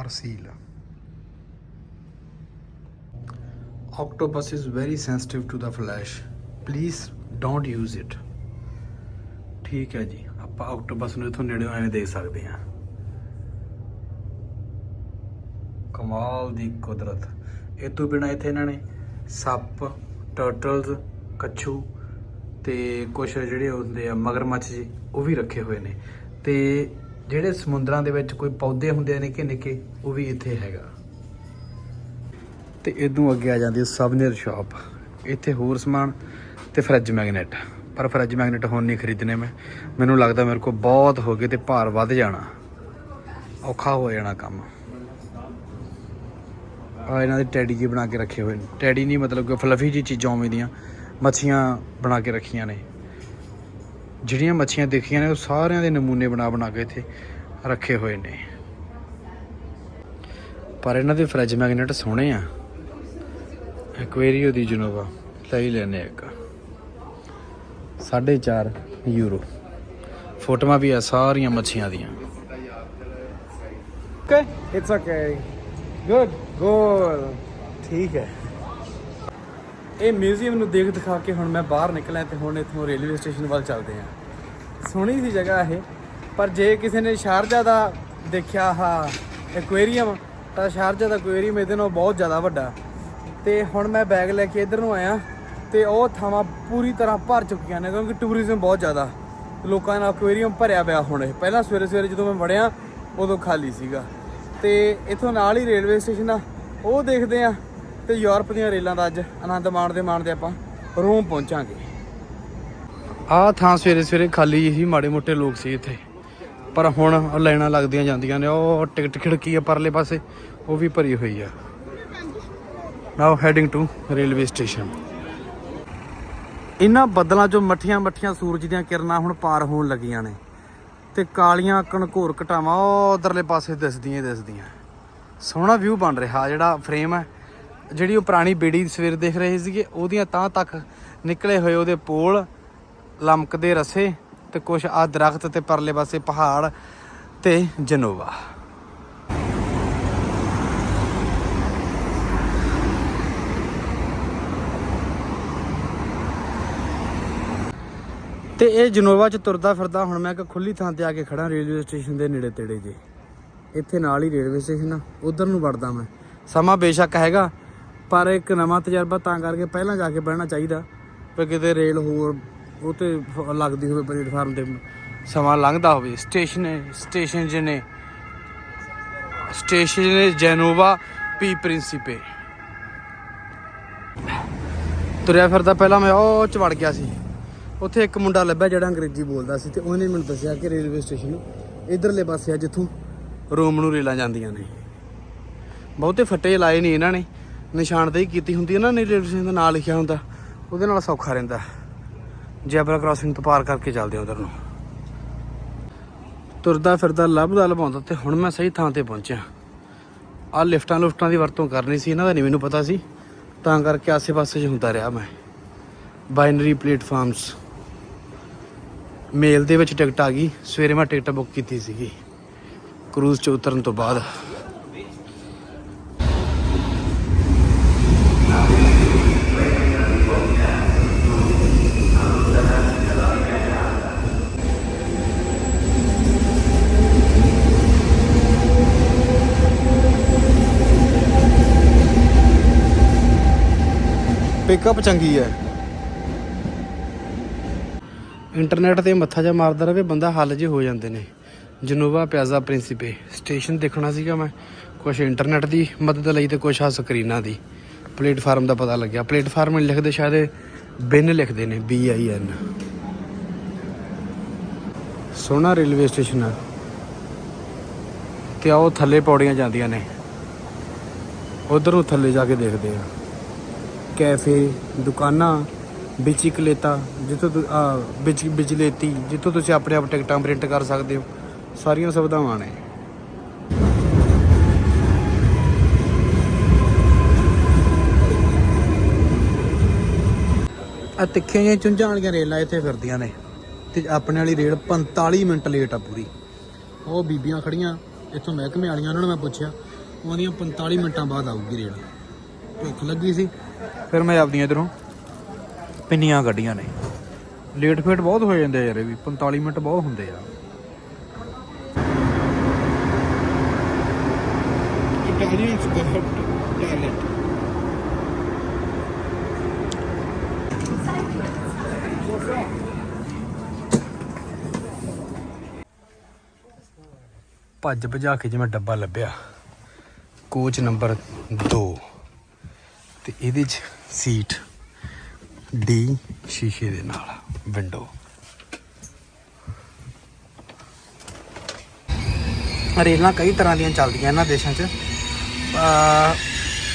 seal octopus is very sensitive to the flesh. Please don't use it. ਠੀਕ ਹੈ ਜੀ ਆਪਾਂ ਆਕਟੋਪਸ ਨੂੰ ਇਥੋਂ ਨੇੜਿਓਂ ਐਵੇਂ ਦੇਖ ਸਕਦੇ ਹਾਂ। ਕਮਾਲ ਦੀ ਕੁਦਰਤ। ਇਹ ਤੋਂ ਬਿਨਾ ਇੱਥੇ ਇਹਨਾਂ ਨੇ ਸੱਪ ਟਰਟਲਸ ਕੱਛੂ ਤੇ ਕੁਝ ਜਿਹੜੇ ਹੁੰਦੇ ਆ ਮਗਰਮੱਛ ਜੀ ਉਹ ਵੀ ਰੱਖੇ ਹੋਏ ਨੇ। ਤੇ ਜਿਹੜੇ ਸਮੁੰਦਰਾਂ ਦੇ ਵਿੱਚ ਕੋਈ ਪੌਦੇ ਹੁੰਦੇ ਆ ਨਿੱਕੇ ਨਿੱਕੇ, ਉਹ ਵੀ ਇੱਥੇ ਹੈਗਾ। ਤੇ ਇਦੋਂ ਅੱਗੇ ਆ ਜਾਂਦੀ ਹੈ ਸਵਨਿਰ ਸ਼ਾਪ ਇੱਥੇ ਹੋਰ ਸਮਾਨ ਤੇ ਫਰਿੱਜ ਮੈਗਨੇਟ ਪਰ ਫਰਿੱਜ ਮੈਗਨੇਟ ਹੁਣ ਨਹੀਂ ਖਰੀਦਣੇ ਮੈਂ। ਮੈਨੂੰ ਲੱਗਦਾ ਮੇਰੇ ਕੋਲ ਬਹੁਤ ਹੋ ਗਏ ਤੇ ਭਾਰ ਵੱਧ ਜਾਣਾ। ਔਖਾ ਹੋ ਜਾਣਾ ਕੰਮ। ਆ ਇਹਨਾਂ ਦੇ ਟੈਡੀ ਜੀ ਬਣਾ ਕੇ ਰੱਖੇ ਹੋਏ ਨੇ। ਟੈਡੀ ਨਹੀਂ ਮਤਲਬ ਕਿ ਫਲਫੀ ਜੀ ਚੀਜ਼ਾਂ ਉਵੇਂ ਦੀਆਂ। ਮੱਛੀਆਂ ਬਣਾ ਕੇ ਰੱਖੀਆਂ ਨੇ। ਜਿਹੜੀਆਂ ਮੱਛੀਆਂ ਦੇਖੀਆਂ ਨੇ, ਉਹ ਸਾਰਿਆਂ ਦੇ ਨਮੂਨੇ ਬਣਾ ਬਣਾ ਕੇ ਇੱਥੇ ਰੱਖੇ ਹੋਏ ਨੇ। ਪਰ ਇਹਨਾਂ ਦੇ ਫ੍ਰਿਜ ਮੈਗਨੇਟ ਸੋਹਣੇ ਆ। ਐਕੁਏਰੀਓ ਦੀ ਜਨੋਵਾ ਲੈ ਹੀ ਲੈਨੇ ਇੱਕ। 4.5 ਯੂਰੋ। ਫੋਟੋਆਂ ਵੀ ਆ ਸਾਰੀਆਂ ਮੱਛੀਆਂ ਦੀਆਂ। Okay it's okay good good ਠੀਕ ਹੈ। ਇਹ ਮਿਊਜ਼ੀਅਮ ਨੂੰ ਦੇਖ ਦਿਖਾ ਕੇ ਹੁਣ ਮੈਂ ਬਾਹਰ ਨਿਕਲਿਆ ਤੇ ਹੁਣ ਇੱਥੋਂ ਰੇਲਵੇ ਸਟੇਸ਼ਨ ਵੱਲ ਚੱਲਦੇ ਹਾਂ। ਸੋਹਣੀ ਸੀ ਜਗ੍ਹਾ ਇਹ। ਪਰ ਜੇ ਕਿਸੇ ਨੇ ਸ਼ਾਰਜਾ ਦਾ ਦੇਖਿਆ ਹਾ ਐਕੁਏਰੀਅਮ ਤਾਂ ਸ਼ਾਰਜਾ ਦਾ ਐਕੁਏਰੀਅਮ ਇਹਦੇ ਨਾਲੋਂ ਬਹੁਤ ਜ਼ਿਆਦਾ ਵੱਡਾ। ਤੇ ਹੁਣ ਮੈਂ ਬੈਗ ਲੈ ਕੇ ਇੱਧਰ ਨੂੰ ਆਇਆ ਤੇ ਉਹ ਥਾਵਾਂ ਪੂਰੀ ਤਰ੍ਹਾਂ ਭਰ ਚੁੱਕੀਆਂ ਨੇ ਕਿਉਂਕਿ ਟੂਰਿਜ਼ਮ ਬਹੁਤ ਜ਼ਿਆਦਾ। ਲੋਕਾਂ ਨਾਲ ਐਕੁਏਰੀਅਮ ਭਰਿਆ ਪਿਆ ਹੁਣ ਇਹ। ਪਹਿਲਾਂ ਸਵੇਰੇ ਸਵੇਰੇ ਜਦੋਂ ਮੈਂ ਵੜਿਆ, ਉਦੋਂ ਖਾਲੀ ਸੀਗਾ। ਤੇ ਇਥੋਂ ਨਾਲ ਹੀ ਰੇਲਵੇ ਸਟੇਸ਼ਨ ਆ। ਉਹ ਦੇਖਦੇ ਆ ਤੇ ਯੂਰਪ ਦੀਆਂ ਰੇਲਾਂ ਦਾ ਅੱਜ ਆਨੰਦ ਮਾਣਦੇ ਮਾਣਦੇ ਆਪਾਂ ਰੋਮ ਪਹੁੰਚਾਂਗੇ। ਆਹ ਥਾਂ ਸਵੇਰੇ ਸਵੇਰੇ ਖਾਲੀ ਹੀ ਮਾੜੇ ਮੋਟੇ ਲੋਕ ਸੀ ਇੱਥੇ। ਪਰ ਹੁਣ ਲਾਈਨਾਂ ਲੱਗਦੀਆਂ ਜਾਂਦੀਆਂ ਨੇ, ਉਹ ਟਿਕਟ ਖਿੜਕੀ ਆ ਪਰਲੇ ਪਾਸੇ, ਉਹ ਵੀ ਭਰੀ ਹੋਈ ਆ। Now heading to railway station ਇਹਨਾਂ ਬੱਦਲਾਂ 'ਚੋਂ ਮੱਠੀਆਂ ਮੱਠੀਆਂ ਸੂਰਜ ਦੀਆਂ ਕਿਰਨਾਂ ਹੁਣ ਪਾਰ ਹੋਣ ਲੱਗੀਆਂ ਨੇ ਤੇ ਕਾਲੀਆਂ ਕਣਕੋਰ ਘਟਾਵਾਂ ਉਹ ਉਧਰਲੇ ਪਾਸੇ ਦਿਸਦੀਆਂ ਦਿਸਦੀਆਂ। ਸੋਹਣਾ ਵਿਊ ਬਣ ਰਿਹਾ ਜਿਹੜਾ ਫਰੇਮ ਹੈ ਜਿਹੜੀ ਉਹ ਪੁਰਾਣੀ ਬੇੜੀ ਸਵੇਰ ਦੇਖ ਰਹੇ ਸੀਗੇ, ਉਹਦੀਆਂ ਤਾਂ ਤੱਕ ਨਿਕਲੇ ਹੋਏ ਉਹਦੇ ਪੋਲ, ਲਮਕਦੇ ਰਸੇ ਤੇ ਕੁਛ ਆ ਦਰਖਤ ਤੇ ਪਰਲੇ ਪਾਸੇ ਪਹਾੜ ਤੇ ਜਨੋਵਾ। ਤੇ ਇਹ ਜਨੋਵਾ ਚ ਤੁਰਦਾ ਫਿਰਦਾ ਹੁਣ ਮੈਂ ਇੱਕ ਖੁੱਲੀ ਥਾਂ ਤੇ ਆ ਕੇ ਖੜਾ ਰੇਲਵੇ ਸਟੇਸ਼ਨ ਦੇ ਨੇੜੇ ਤੇੜੇ ਜੇ। ਇੱਥੇ ਨਾਲ ਹੀ ਰੇਲਵੇ ਸਟੇਸ਼ਨ ਆ, ਉਧਰ ਨੂੰ ਵੜਦਾ ਮੈਂ। ਸਮਾਂ ਬੇਸ਼ੱਕ ਹੈਗਾ ਪਰ ਇੱਕ ਨਵਾਂ ਤਜਰਬਾ ਤਾਂ ਕਰਕੇ ਪਹਿਲਾਂ ਜਾ ਕੇ ਬਹਿਣਾ ਚਾਹੀਦਾ ਵੀ ਕਿਤੇ ਰੇਲ ਹੋਰ, ਉਹ ਤੇ ਲੱਗਦੀ ਹੋਵੇ ਪਲੇਟਫਾਰਮ ਤੇ ਸਮਾਂ ਲੰਘਦਾ ਹੋਵੇ। ਸਟੇਸ਼ਨ ਹੈ ਸਟੇਸ਼ਨ ਜਿਹਨੇ ਸਟੇਸ਼ਨ ਨੇ ਜੈਨੋਵਾ ਪੀ ਪ੍ਰਿੰਸੀਪੇ। ਤੁਰਿਆ ਫਿਰਦਾ ਪਹਿਲਾਂ ਮੈਂ, ਉਹ ਚ ਵੜ ਗਿਆ ਸੀ। ਉੱਥੇ ਇੱਕ ਮੁੰਡਾ ਲੱਭਿਆ ਜਿਹੜਾ ਅੰਗਰੇਜ਼ੀ ਬੋਲਦਾ ਸੀ ਤੇ ਉਹਨੇ ਮੈਨੂੰ ਦੱਸਿਆ ਕਿ ਰੇਲਵੇ ਸਟੇਸ਼ਨ ਇਧਰਲੇ ਪਾਸੇ ਆ ਜਿੱਥੋਂ ਰੋਮ ਨੂੰ ਰੇਲਾਂ ਜਾਂਦੀਆਂ ਨੇ। ਬਹੁਤੇ ਫੱਟੇ ਲਾਏ ਨਹੀਂ ਇਹਨਾਂ ਨੇ। ਨਿਸ਼ਾਨਦੇਹੀ ਕੀਤੀ ਹੁੰਦੀ ਹੈ ਨਾ ਨਹੀਂ ਰੇਲਵੇ ਸਟੇਸ਼ਨ ਦਾ ਨਾਂ ਲਿਖਿਆ ਹੁੰਦਾ। ਉਹਦੇ ਨਾਲ ਸੌਖਾ ਰਹਿੰਦਾ। ਜੈਬਰਾ ਕ੍ਰਾਸਿੰਗ ਤੋਂ ਪਾਰ ਕਰਕੇ ਚੱਲਦੇ ਆ ਉਧਰ ਨੂੰ। ਤੁਰਦਾ ਫਿਰਦਾ ਲੱਭਦਾ ਲਭਾਉਂਦਾ ਤੇ ਹੁਣ ਮੈਂ ਸਹੀ ਥਾਂ ਤੇ ਪਹੁੰਚਿਆ। ਆ ਲਿਫਟਾਂ ਲੁਫਟਾਂ ਦੀ ਵਰਤੋਂ ਕਰਨੀ ਸੀ, ਇਹਨਾਂ ਦਾ ਨਹੀਂ ਮੈਨੂੰ ਪਤਾ ਸੀ। ਤਾਂ ਕਰਕੇ ਆਸੇ-ਪਾਸੇ 'ਚ ਹੁੰਦਾ ਰਿਹਾ ਮੈਂ। ਬਾਈਨਰੀ ਪਲੇਟਫਾਰਮਸ ਮੇਲ ਦੇ ਵਿੱਚ ਟਿਕਟ ਆ ਗਈ। ਸਵੇਰੇ ਮੈਂ ਟਿਕਟ ਬੁੱਕ ਕੀਤੀ ਸੀਗੀ। ਕਰੂਜ਼ 'ਚ ਉਤਰਨ ਤੋਂ ਬਾਅਦ। ਪਿਕਅਪ ਚੰਗੀ ਹੈ। ਇੰਟਰਨੈਟ ਤੇ ਮੱਥਾ ਜਾ ਮਾਰਦਾ ਰਵੇ ਬੰਦਾ ਹੱਲ ਜੇ ਹੋ ਜਾਂਦੇ ਨੇ। ਜਨੋਵਾ ਪਿਆਜ਼ਾ ਪ੍ਰਿੰਸੀਪੇ ਸਟੇਸ਼ਨ ਦੇਖਣਾ ਸੀਗਾ ਮੈਂ। ਕੁਝ ਇੰਟਰਨੈਟ ਦੀ ਮਦਦ ਲਈ ਤੇ ਕੁਝ ਆ ਸਕਰੀਨਾਂ ਦੀ। ਪਲੇਟਫਾਰਮ ਦਾ ਪਤਾ ਲੱਗਿਆ। ਪਲੇਟਫਾਰਮ ਲਿਖਦੇ, ਸ਼ਾਇਦ ਬਿਨ ਲਿਖਦੇ ਨੇ ਬੀ ਆਈ ਐਨ ਸੋਹਣਾ ਰੇਲਵੇ ਸਟੇਸ਼ਨ ਆ। ਤੇ ਆਓ ਥੱਲੇ ਪੌੜੀਆਂ ਜਾਂਦੀਆਂ ਨੇ। ਉਧਰ ਨੂੰ ਥੱਲੇ ਜਾ ਕੇ ਦੇਖਦੇ ਆ। ਕੈਫੇ, ਦੁਕਾਨਾਂ, ਵਿੱਚ ਬਿਚਿਕਲੇਤਾ ਜਿੱਥੋਂ ਵਿੱਚ ਆ ਬਿਚ ਜਿੱਥੋਂ ਤੁਸੀਂ ਆਪਣੇ ਆਪ ਟਿਕਟਾਂ ਪ੍ਰਿੰਟ ਕਰ ਸਕਦੇ ਹੋ। ਸਾਰੀਆਂ ਸੁਵਿਧਾਵਾਂ ਨੇ। ਆ ਤਿੱਖੀਆਂ ਜਿਹੀਆਂ ਚੁੰਝਾਂ ਵਾਲੀਆਂ ਰੇਲਾਂ ਇੱਥੇ ਫਿਰਦੀਆਂ ਨੇ। ਤੇ ਆਪਣੇ ਵਾਲੀ ਰੇਲ 45 ਮਿੰਟ ਲੇਟ ਆ ਪੂਰੀ। ਉਹ ਬੀਬੀਆਂ ਖੜੀਆਂ, ਇੱਥੋਂ ਮਹਿਕਮੇ ਵਾਲੀਆਂ, ਉਹਨਾਂ ਨੂੰ ਮੈਂ ਪੁੱਛਿਆ, ਉਹਦੀਆਂ 45 ਮਿੰਟਾਂ ਬਾਅਦ ਆਊਗੀ ਰੇਲ। ਭੁੱਖ ਲੱਗੀ ਸੀ। ਫਿਰ ਮੈਂ ਆਪਦੀਆਂ ਇਧਰੋਂ ਪਿੰਨੀਆਂ ਕੱਢੀਆਂ ਨੇ। ਲੇਟ ਫੇਟ ਬਹੁਤ ਹੋ ਜਾਂਦੇ ਆ ਯਾਰ ਇਹ ਵੀ 45 ਮਿੰਟ ਬਹੁਤ ਹੁੰਦੇ ਆ। Italians got talent. ਭੱਜ ਭਜਾ ਕੇ ਜਿਵੇਂ ਡੱਬਾ ਲੱਭਿਆ। ਕੋਚ ਨੰਬਰ 2 ਤੇ ਇਹਦੇ 'ਚ ਸੀਟ ਡੀ ਸ਼ੀਸ਼ੇ ਦੇ ਨਾਲ ਵਿੰਡੋ ਰੇਲਾਂ ਕਈ ਤਰ੍ਹਾਂ ਦੀਆਂ ਚੱਲਦੀਆਂ ਇਹਨਾਂ ਦੇਸ਼ਾਂ 'ਚ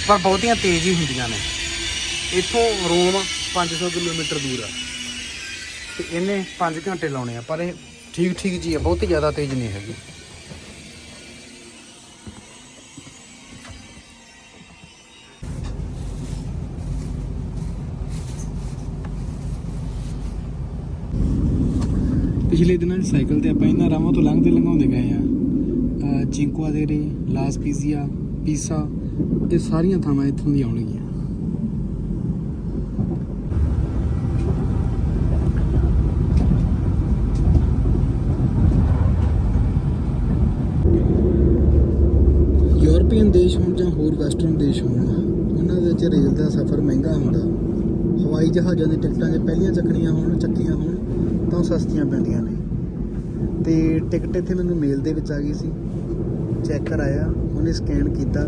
ਪਰ ਬਹੁਤੀਆਂ ਤੇਜ਼ ਹੀ ਹੁੰਦੀਆਂ ਨੇ। ਇੱਥੋਂ ਰੋਮ 500 ਕਿਲੋਮੀਟਰ ਦੂਰ ਆ। ਤੇ ਇਹਨੇ 5 ਘੰਟੇ ਲਾਉਣੇ ਆ, ਪਰ ਇਹ ਠੀਕ ਠੀਕ ਜੀ ਆ, ਬਹੁਤੀ ਜ਼ਿਆਦਾ ਤੇਜ਼ ਨਹੀਂ ਹੈਗੀ। ਪਿਛਲੇ ਦਿਨਾਂ 'ਚ ਸਾਈਕਲ ਤੇ ਆਪਾਂ ਇਹਨਾਂ ਰਾਵਾਂ ਤੋਂ ਲੰਘਦੇ ਲੰਘਾਉਂਦੇ ਗਏ ਆ ਚਿੰਕਵਾ ਦੇ ਰੇ, ਲਾਸ ਪੀਜ਼ੀਆ ਪੀਸਾ, ਇਹ ਸਾਰੀਆਂ ਥਾਵਾਂ ਇੱਥੋਂ ਦੀ ਆਉਣਗੀਆਂ। ਯੂਰਪੀਅਨ ਦੇਸ਼ ਹੋਣ ਜਾਂ ਹੋਰ ਵੈਸਟਰਨ ਦੇਸ਼ ਹੋਣ, ਉਹਨਾਂ ਦੇ ਵਿੱਚ ਰੇਲ ਦਾ ਸਫ਼ਰ ਮਹਿੰਗਾ ਹੁੰਦਾ। ਹਵਾਈ ਜਹਾਜ਼ਾਂ ਦੀ ਟਿਕਟਾਂ ਜੇ ਪਹਿਲੀਆਂ ਚੱਕਣੀਆਂ ਹੋਣ ਚੱਕੀਆਂ ਹੋਣ ਤਾਂ ਉਹ ਸਸਤੀਆਂ ਪੈਂਦੀਆਂ ਨੇ। ਤੇ ਟਿਕਟ ਇੱਥੇ ਮੈਨੂੰ ਮੇਲ ਦੇ ਵਿੱਚ ਆ ਗਈ ਸੀ। ਚੈੱਕ ਕਰਾਇਆ, ਉਹਨੇ ਸਕੈਨ ਕੀਤਾ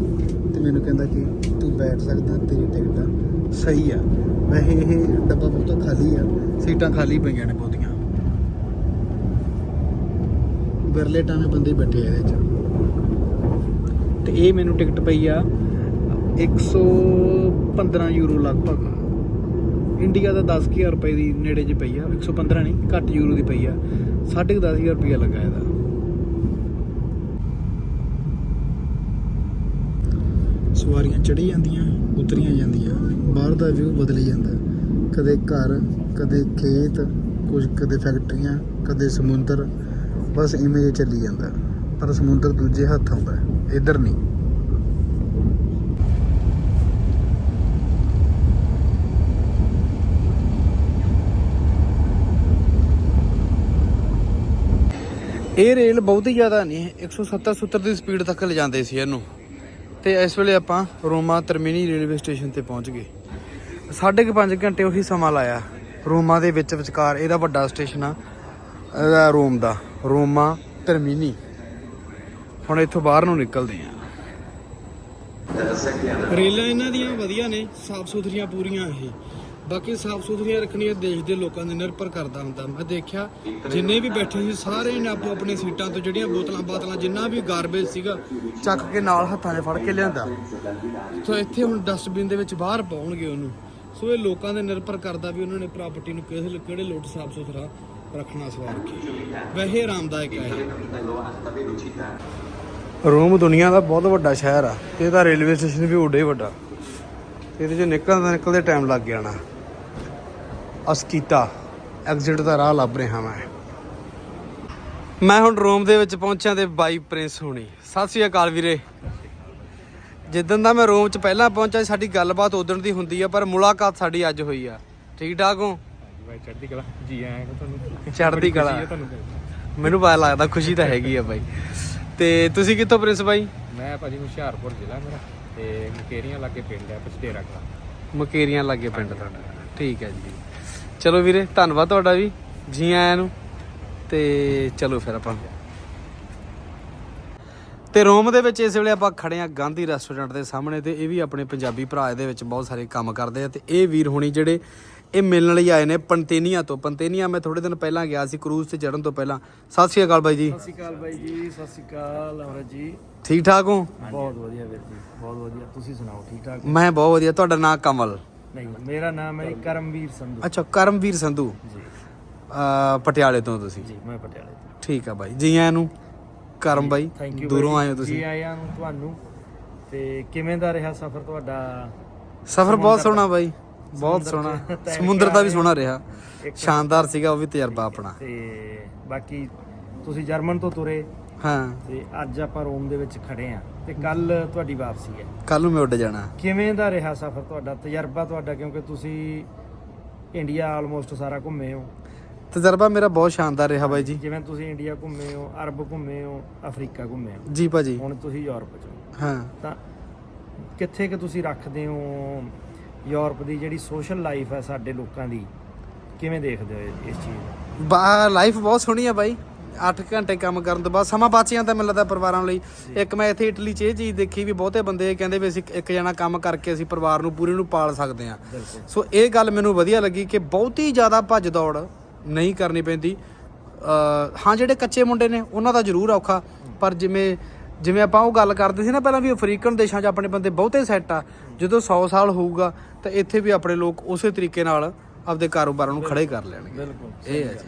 ਤੇ ਮੈਨੂੰ ਕਹਿੰਦਾ ਕਿ ਤੂੰ ਬੈਠ ਸਕਦਾ, ਤੇਰੀ ਟਿਕਟ ਸਹੀ ਆ। ਵੈਸੇ ਇਹ ਡੱਬਾ ਬਹੁਤਾ ਖਾਲੀ ਆ। ਸੀਟਾਂ ਖਾਲੀ ਪਈਆਂ ਨੇ ਬਹੁਤੀਆਂ। ਬਿਰਲੇ ਟਾਵੇਂ ਬੰਦੇ ਬੈਠੇ ਆ ਇਹਦੇ 'ਚ। ਤੇ ਇਹ ਮੈਨੂੰ ਟਿਕਟ ਪਈ ਆ 115 ਯੂਰੋ ਲਗਭਗ। ਇੰਡੀਆ ਦਾ 10000 ਰੁਪਏ ਦੀ ਨੇੜੇ 'ਚ ਪਈ ਆ 115 ਨਹੀਂ, ਘੱਟ ਯੂਰੋ ਦੀ ਪਈ ਆ 10500 ਰੁਪਏ ਲੱਗਾ ਇਹਦਾ। ਸਵਾਰੀਆਂ ਚੜੀ ਜਾਂਦੀਆਂ, ਉਤਰੀਆਂ ਜਾਂਦੀਆਂ, ਬਾਹਰ ਦਾ ਵਿਊ ਬਦਲੀ ਜਾਂਦਾ। ਕਦੇ ਘਰ, ਕਦੇ ਖੇਤ, ਕੁਝ ਕਦੇ ਫੈਕਟਰੀਆਂ ਕਦੇ ਸਮੁੰਦਰ, ਬਸ ਇਵੇਂ ਹੀ ਚੱਲੀ ਜਾਂਦਾ। ਪਰ ਸਮੁੰਦਰ ਦੂਜੇ ਹੱਥ ਆਉਂਦਾ, ਇੱਧਰ ਨਹੀਂ। ਇਹ ਰੇਲ ਬਹੁਤੀ ਜ਼ਿਆਦਾ ਨਹੀਂ 170 70 ਦੀ ਸਪੀਡ ਤੱਕ ਲੈ ਸੀ ਇਹਨੂੰ। ਤੇ ਇਸ ਵੇਲੇ ਆਪਾਂ ਰੋਮਾ ਤਰਮੀਨੀ ਰੇਲਵੇ ਸਟੇਸ਼ਨ ਤੇ ਪਹੁੰਚ ਗਏ। ਸਾਢੇ ਕੁ ਪੰਜ ਘੰਟੇ ਉਹੀ ਸਮਾਂ ਲਾਇਆ। ਰੋਮਾ ਦੇ ਵਿੱਚ ਵਿਚਕਾਰ ਇਹਦਾ ਵੱਡਾ ਸਟੇਸ਼ਨ ਆ ਰੋਮ ਦਾ, ਰੋਮਾ ਤਰਮੀਨੀ। ਹੁਣ ਇੱਥੋਂ ਬਾਹਰ ਨੂੰ ਨਿਕਲਦੇ ਆ ਰੇਲਾਂ ਇਹਨਾਂ ਦੀਆਂ ਵਧੀਆ ਨੇ ਸਾਫ਼ ਸੁਥਰੀਆਂ ਪੂਰੀਆਂ ਇਹ। ਬਾਕੀ ਸਾਫ਼ ਸੁਥਰੀਆਂ ਰੱਖਣੀਆਂ ਦੇਸ਼ ਦੇ ਲੋਕਾਂ ਦੇ ਨਿਰਭਰ ਕਰਦਾ ਹੁੰਦਾ। ਮੈਂ ਦੇਖਿਆ, ਜਿੰਨੇ ਵੀ ਬੈਠੇ ਸੀ, ਸਾਰੇ ਨੇ ਆਪੋ ਆਪਣੀ ਸੀਟਾਂ ਤੋਂ ਜਿਹੜੀਆਂ ਬੋਤਲਾਂ ਬਾਤਲਾਂ, ਜਿੰਨਾ ਵੀ ਗਾਰਬੇਜ ਸੀਗਾ, ਚੱਕ ਕੇ ਨਾਲ ਹੱਥਾਂ 'ਚ ਫੜ ਕੇ ਲਿਆਂਦਾ। ਸੋ ਇੱਥੇ ਹੁਣ ਡਸਟਬਿਨ ਦੇ ਵਿੱਚ ਬਾਹਰ ਪਾਉਣਗੇ ਉਹਨੂੰ। ਸੋ ਇਹ ਲੋਕਾਂ ਦੇ ਨਿਰਭਰ ਕਰਦਾ ਵੀ ਉਹਨਾਂ ਨੇ ਪ੍ਰਾਪਰਟੀ ਨੂੰ ਕਿਹੜੇ ਕਿਹੜੇ ਲੋਟ ਸਾਫ਼ ਸੁਥਰਾ ਰੱਖਣਾ ਸਵਾਰ ਕੇ। ਵੈਸੇ ਆਰਾਮਦਾਇਕ ਹੈ ਰੋਮ ਦੁਨੀਆ ਦਾ ਬਹੁਤ ਵੱਡਾ ਸ਼ਹਿਰ ਆ। ਤੇ ਇਹਦਾ ਰੇਲਵੇ ਸਟੇਸ਼ਨ ਵੀ ਓਡਾ ਹੀ ਵੱਡਾ। ਇਹਦੇ ਚੋਂ ਨਿਕਲਦਾ ਨਿਕਲਦੇ ਟਾਈਮ ਲੱਗ ਜਾਣਾ। ਅਸਕੀਤਾ ਐਗਜ਼ਿਟ ਦਾ ਰਾਹ ਲੱਭ ਰਿਹਾ ਮੈਂ। ਮੈਂ ਹੁਣ ਰੋਮ ਦੇ ਵਿੱਚ ਪਹੁੰਚਿਆ ਤੇ ਬਾਈ ਪ੍ਰਿੰਸ ਹੋਣੀ। ਸਤਿ ਸ੍ਰੀ ਅਕਾਲ ਵੀਰੇ। ਜਿੱਦਣ ਦਾ ਮੈਂ ਰੋਮ ਚ ਪਹਿਲਾਂ ਪਹੁੰਚਿਆ ਸਾਡੀ ਗੱਲਬਾਤ ਉਦੋਂ ਦੀ ਹੁੰਦੀ ਆ ਪਰ ਮੁਲਾਕਾਤ ਸਾਡੀ ਅੱਜ ਹੋਈ ਆ। ਠੀਕ ਠਾਕ ਹੋ ਬਾਈ ਚੜ੍ਹਦੀ ਕਲਾ। ਜੀ ਆਇਆਂ ਤੁਹਾਨੂੰ। ਚੜ੍ਹਦੀ ਕਲਾ। ਮੈਨੂੰ ਪਤਾ ਲੱਗਦਾ ਖੁਸ਼ੀ ਤਾਂ ਹੈਗੀ ਆ ਬਾਈ। ਤੇ ਤੁਸੀਂ ਕਿੱਥੋਂ ਪ੍ਰਿੰਸ ਬਾਈ? ਮੈਂ ਭਾਜੀ ਹੁਸ਼ਿਆਰਪੁਰ ਜ਼ਿਲ੍ਹਾ ਮੇਰਾ। ਤੇ ਮਕੇਰੀਆਂ ਲਾਗੇ ਪਿੰਡ ਹੈ ਪਛਡੇਰਾ ਕਲਾ। ਮਕੇਰੀਆਂ ਲੱਗੇ ਪਿੰਡ ਤੁਹਾਡਾ। ਠੀਕ ਹੈ ਜੀ। ਚਲੋ ਵੀਰੇ ਧੰਨਵਾਦ ਤੁਹਾਡਾ ਵੀ ਜੀ ਆਇਆਂ ਨੂੰ। ਤੇ ਚਲੋ ਫਿਰ ਆਪਾਂ। ਤੇ ਰੋਮ ਦੇ ਵਿੱਚ ਇਸ ਵੇਲੇ ਆਪਾਂ ਖੜੇ ਆ ਗਾਂਧੀ ਰੈਸਟੋਰੈਂਟ ਦੇ ਸਾਹਮਣੇ ਤੇ ਇਹ ਵੀ ਆਪਣੇ ਪੰਜਾਬੀ ਭਰਾ ਇਹਦੇ ਵਿੱਚ ਬਹੁਤ ਸਾਰੇ ਕੰਮ ਕਰਦੇ ਆ ਤੇ ਇਹ ਵੀਰ ਹੋਣੀ ਜਿਹੜੇ ਇਹ ਮਿਲਣ ਲਈ ਆਏ ਨੇ ਪੰਤੇਨੀਆ ਤੋਂ। ਪੰਤੇਨੀਆ ਮੈਂ ਥੋੜੇ ਦਿਨ ਪਹਿਲਾਂ ਗਿਆ ਸੀ ਕਰੂਜ਼ ਤੇ ਚੜਨ ਤੋਂ ਪਹਿਲਾਂ। ਸਤਿ ਸ਼੍ਰੀ ਅਕਾਲ ਬਾਈ ਜੀ। ਸਤਿ ਸ਼੍ਰੀ ਅਕਾਲ ਬਾਈ ਜੀ ਸਤਿ ਸ਼੍ਰੀ ਅਕਾਲ ਅਮਰਤ ਜੀ। ਠੀਕ ਠਾਕ ਹੋ? ਬਹੁਤ ਵਧੀਆ ਵੀਰ ਜੀ ਬਹੁਤ ਵਧੀਆ। ਤੁਸੀਂ ਸੁਣਾਓ ਠੀਕ ਠਾਕ ਮੈਂ ਬਹੁਤ ਵਧੀਆ ਤੁਹਾਡਾ ਨਾਮ ਕਮਲ। ਨਹੀਂ ਮੇਰਾ ਨਾਮ ਹੈ ਜੀ ਕਰਮਵੀਰ ਸੰਧੂ। ਅੱਛਾ ਕਰਮਵੀਰ ਸੰਧੂ। ਜੀ। ਅਹ ਪਟਿਆਲੇ ਤੋਂ ਤੁਸੀਂ? ਜੀ ਮੈਂ ਪਟਿਆਲੇ ਤੋਂ। ਠੀਕ ਆ ਬਾਈ। ਜੀ ਆਇਆਂ ਨੂੰ। ਕਰਮ ਬਾਈ ਥੈਂਕ ਯੂ ਦੂਰੋਂ ਆਏ ਹੋ ਜੀ ਤੁਸੀਂ। ਆਇਆਂ ਨੂੰ ਤੁਹਾਨੂੰ। ਤੇ ਕਿਵੇਂ ਦਾ ਰਿਹਾ ਸਫ਼ਰ ਤੁਹਾਡਾ? ਸਫ਼ਰ ਬਹੁਤ ਸੋਹਣਾ ਬਾਈ। ਬਹੁਤ ਸੋਹਣਾ। ਸਮੁੰਦਰ ਦਾ ਵੀ ਸੋਹਣਾ ਰਿਹਾ। ਸ਼ਾਨਦਾਰ ਸੀਗਾ ਉਹ ਵੀ ਤਜਰਬਾ ਆਪਣਾ। ਤੇ ਬਾਕੀ ਤੁਸੀਂ ਜਰਮਨ ਤੋਂ ਤੁਰੇ। ਹਾਂ। ਤੇ ਅੱਜ ਆਪਾਂ ਰੋਮ ਦੇ ਵਿੱਚ ਖੜੇ ਆ। ਤੇ ਕੱਲ ਤੁਹਾਡੀ ਵਾਪਸੀ ਹੈ। ਕੱਲ ਨੂੰ ਮੈਂ ਉੱਡ ਜਾਣਾ। ਕਿਵੇਂ ਦਾ ਰਿਹਾ ਸਫ਼ਰ ਤੁਹਾਡਾ? ਤਜਰਬਾ ਤੁਹਾਡਾ ਕਿਉਂਕਿ ਤੁਸੀਂ ਇੰਡੀਆ ਆਲਮੋਸਟ ਸਾਰਾ ਘੁੰਮੇ ਹੋ। ਤਜਰਬਾ ਮੇਰਾ ਬਹੁਤ ਸ਼ਾਨਦਾਰ ਰਿਹਾ ਬਾਈ ਜੀ। ਜਿਵੇਂ ਤੁਸੀਂ ਇੰਡੀਆ ਘੁੰਮੇ ਹੋ ਅਰਬ ਘੁੰਮੇ ਹੋ ਅਫਰੀਕਾ ਘੁੰਮੇ ਹੋ। ਜੀ ਭਾਜੀ। ਹੁਣ ਤੁਸੀਂ ਯੂਰਪ ਚ ਹੋ। ਹਾਂ। ਤਾਂ ਕਿੱਥੇ ਕਿ ਤੁਸੀਂ ਰੱਖਦੇ ਹੋ ਯੂਰਪ ਦੀ ਜਿਹੜੀ ਸੋਸ਼ਲ ਲਾਈਫ ਹੈ ਸਾਡੇ ਲੋਕਾਂ ਦੀ? ਕਿਵੇਂ ਦੇਖਦੇ ਹੋ ਇਸ ਚੀਜ਼ ਨੂੰ? ਬਾ ਲਾਈਫ ਬਹੁਤ ਸੋਹਣੀ ਆ ਬਾਈ। 8 ਘੰਟੇ ਕੰਮ ਕਰਨ ਤੋਂ ਬਾਅਦ ਸਮਾਂ ਬਚ ਜਾਂਦਾ ਮੈਨੂੰ ਲੱਗਦਾ ਪਰਿਵਾਰਾਂ ਲਈ। ਇੱਕ ਮੈਂ ਇੱਥੇ ਇਟਲੀ 'ਚ ਇਹ ਚੀਜ਼ ਦੇਖੀ ਵੀ ਬਹੁਤੇ ਬੰਦੇ ਕਹਿੰਦੇ ਵੀ ਅਸੀਂ ਇੱਕ ਜਣਾ ਕੰਮ ਕਰਕੇ ਅਸੀਂ ਪਰਿਵਾਰ ਨੂੰ ਪੂਰੇ ਨੂੰ ਪਾਲ ਸਕਦੇ ਹਾਂ। ਸੋ ਇਹ ਗੱਲ ਮੈਨੂੰ ਵਧੀਆ ਲੱਗੀ ਕਿ ਬਹੁਤੀ ਜ਼ਿਆਦਾ ਭੱਜ ਦੌੜ ਨਹੀਂ ਕਰਨੀ ਪੈਂਦੀ। ਹਾਂ ਜਿਹੜੇ ਕੱਚੇ ਮੁੰਡੇ ਨੇ ਉਹਨਾਂ ਦਾ ਜ਼ਰੂਰ ਔਖਾ। ਪਰ ਜਿਵੇਂ ਜਿਵੇਂ ਆਪਾਂ ਉਹ ਗੱਲ ਕਰਦੇ ਸੀ ਨਾ ਪਹਿਲਾਂ ਵੀ ਅਫਰੀਕਨ ਦੇਸ਼ਾਂ 'ਚ ਆਪਣੇ ਬੰਦੇ ਬਹੁਤੇ ਸੈੱਟ ਆ। ਜਦੋਂ 100 ਸਾਲ ਹੋਊਗਾ ਤਾਂ ਇੱਥੇ ਵੀ ਆਪਣੇ ਲੋਕ ਉਸੇ ਤਰੀਕੇ ਨਾਲ ਆਪਦੇ ਕਾਰੋਬਾਰਾਂ ਨੂੰ ਖੜੇ ਕਰ ਲੈਣਗੇ। ਬਿਲਕੁਲ ਇਹ ਹੈ ਜੀ।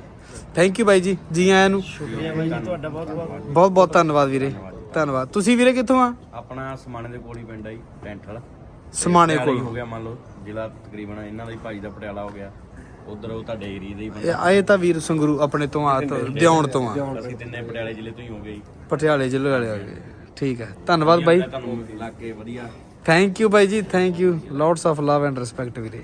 ਥੈਂਕ ਯੂ ਬਾਈ ਜੀ ਜੀ ਆਇਆਂ ਨੂੰ। ਸ਼ੁਕਰੀਆ ਬਾਈ ਜੀ ਤੁਹਾਡਾ ਬਹੁਤ ਬਹੁਤ। ਬਹੁਤ ਬਹੁਤ ਧੰਨਵਾਦ ਵੀਰੇ ਧੰਨਵਾਦ। ਤੁਸੀਂ ਵੀਰੇ ਕਿੱਥੋਂ ਆ? ਆਪਣਾ ਸਮਾਣੇ ਦੇ ਕੋਲ ਹੀ ਪਿੰਡ ਆ ਜੀ ਟੈਂਟਲ ਸਮਾਣੇ ਕੋਲ। ਹੋ ਗਿਆ ਮੰਨ ਲਓ ਜ਼ਿਲ੍ਹਾ ਤਕਰੀਬਨ ਇਹਨਾਂ ਦਾ ਹੀ ਭਾਈ ਦਾ ਪਟਿਆਲਾ ਹੋ ਗਿਆ। ਉਧਰ ਉਹ ਤੁਹਾਡੇ ਏਰੀਆ ਦੇ ਹੀ ਇਹ ਆਏ ਤਾਂ ਵੀਰ ਸੰਗਰੂ ਆਪਣੇ ਤੋਂ ਆ ਤੋਂ ਦਿਉਣ ਤੋਂ ਆ। ਬੰਦੇ ਅਸੀਂ ਤਿੰਨੇ ਪਟਿਆਲੇ ਜ਼ਿਲ੍ਹੇ ਤੋਂ ਹੀ ਹੋ ਗਏ ਜੀ। ਪਟਿਆਲੇ ਜ਼ਿਲ੍ਹੇ ਵਾਲੇ ਆ ਗਏ। ਠੀਕ ਹੈ ਧੰਨਵਾਦ ਬਾਈ। ਤੁਹਾਨੂੰ ਲੱਗ ਕੇ ਵਧੀਆ। ਥੈਂਕ ਯੂ ਬਾਈ ਜੀ thank you lots of love and respect ਵੀਰੇ।